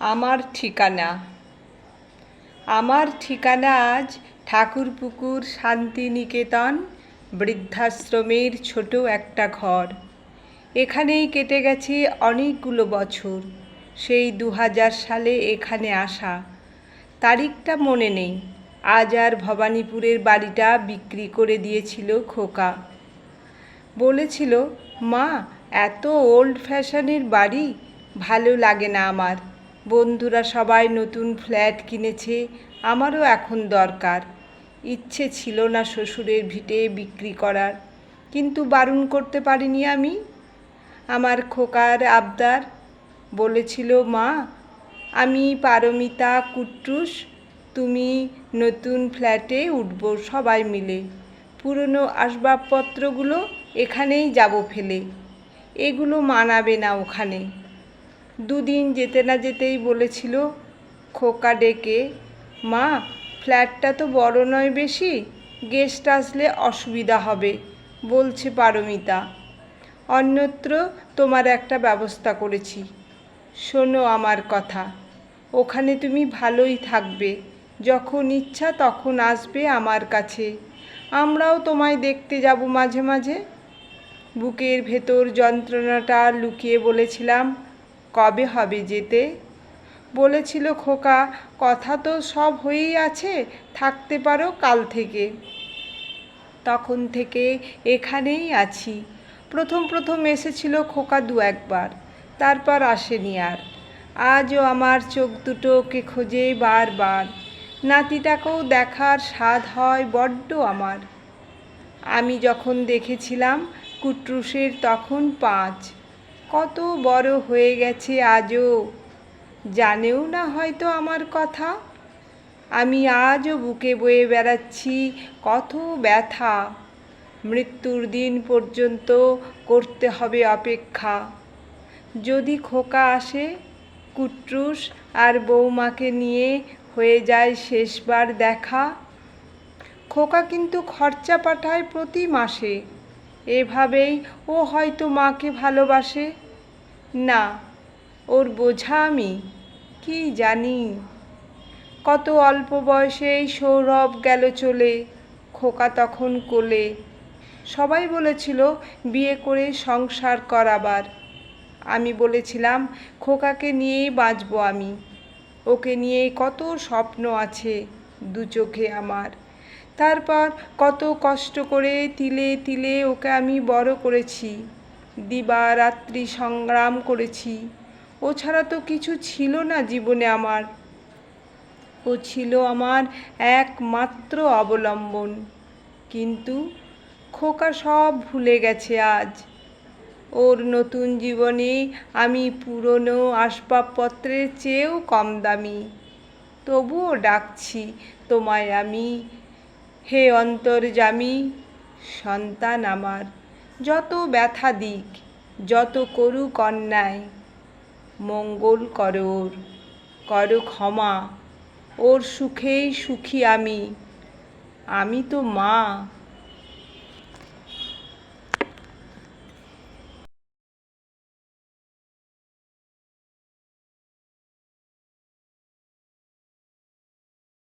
আমার ঠিকানা। আমার ঠিকানা আজ ঠাকুরপুকুর শান্তিনিকেতন, বৃদ্ধাশ্রমের ছোট একটা ঘর। এখানেই কেটে গেছে অনেকগুলো বছর। সেই দু হাজার সালে এখানে আসা। তারিখটা মনে নেই। আজ আর ভবানীপুরের বাড়িটা বিক্রি করে দিয়েছিল খোকা। বলেছিল, মা, এত ওল্ড ফ্যাশনের বাড়ি? ভালো লাগে না আমার। বন্ধুরা সবাই নতুন ফ্ল্যাট কিনেছে, আমারও এখন দরকার। ইচ্ছে ছিল না শ্বশুরের ভিটে বিক্রি করার, কিন্তু বারণ করতে পারিনি আমি। আমার খোকার আবদার বলেছিল, মা, আমি পারমিতা কুট্টুস তুমি নতুন ফ্ল্যাটে উঠবো সবাই মিলে। পুরনো আসবাবপত্রগুলো এখানেই যাব ফেলে। এগুলো মানাবে না ওখানে। দুদিন যেতে না যেতেই বলেছিল খোকা ডেকে, মা, ফ্ল্যাটটা তো বড় নয় বেশি, গেস্ট আসলে অসুবিধা হবে, বলছে পারমিতা। অন্যত্র তোমার একটা ব্যবস্থা করেছি। শোনো আমার কথা, ওখানে তুমি ভালোই থাকবে, যখন ইচ্ছা তখন আসবে আমার কাছে। আমরাও তোমায় দেখতে যাব মাঝে মাঝে। বুকের ভেতর যন্ত্রণাটা লুকিয়ে বলেছিলাম কবে হবে যেতে? বলেছিল খোকা, কথা তো সব হয়েই আছে, থাকতে পারো কাল থেকে। তখন থেকে এখানেই আছি। প্রথম প্রথম এসেছিল খোকা দু একবার, তারপর আসেনি আর। আজও আমার চোখ দুটো ওকে খোঁজে বারবার। নাতিটাকেও দেখার স্বাদ হয় বড্ড আমার। আমি যখন দেখেছিলাম কুট্রুসের তখন পাঁচ। কত বড় হয়ে গেছে আজও। জানেও না হয়তো আমার কথা। আমি আজও বুকে বয়ে বেড়াচ্ছি কত ব্যথা। মৃত্যুর দিন পর্যন্ত করতে হবে অপেক্ষা। যদি খোকা আসে, কুট্রুস আর বৌমাকে নিয়ে হয়ে যায় শেষবার দেখা। খোকা কিন্তু খরচা পাঠায় প্রতি মাসে। এভাবেই ও হয়তো মাকে ভালোবাসে? না, ওর বোঝা আমি, কি জানি? কত অল্প বয়সেই সৌরভ গেল চলে, খোকা তখন কোলে। সবাই বলেছিল বিয়ে করে সংসার করাবার। আমি বলেছিলাম, খোকাকে নিয়েই বাঁচবো আমি। ওকে নিয়েই কত স্বপ্ন আছে দু চোখে আমার। তারপর কত কষ্ট করে তিলে তিলে ওকে আমি বড় করেছি। দিবা রাত্রি সংগ্রাম করেছি। ও ছাড়া তো কিছু ছিল না জীবনে আমার। ও ছিল আমার একমাত্র অবলম্বন। কিন্তু খোকা সব ভুলে গেছে আজ। ওর নতুন জীবনে আমি পুরনো আসবাবপত্রের চেয়েও কম দামি। তবুও ডাকছি তোমায় আমি হে অন্তর্জামী সন্তান আমার, যত ব্যথা দিক, যত করুক অন্যায়, মঙ্গল কর ওর, কর ক্ষমা, ওর সুখেই সুখী আমি আমি তো মা।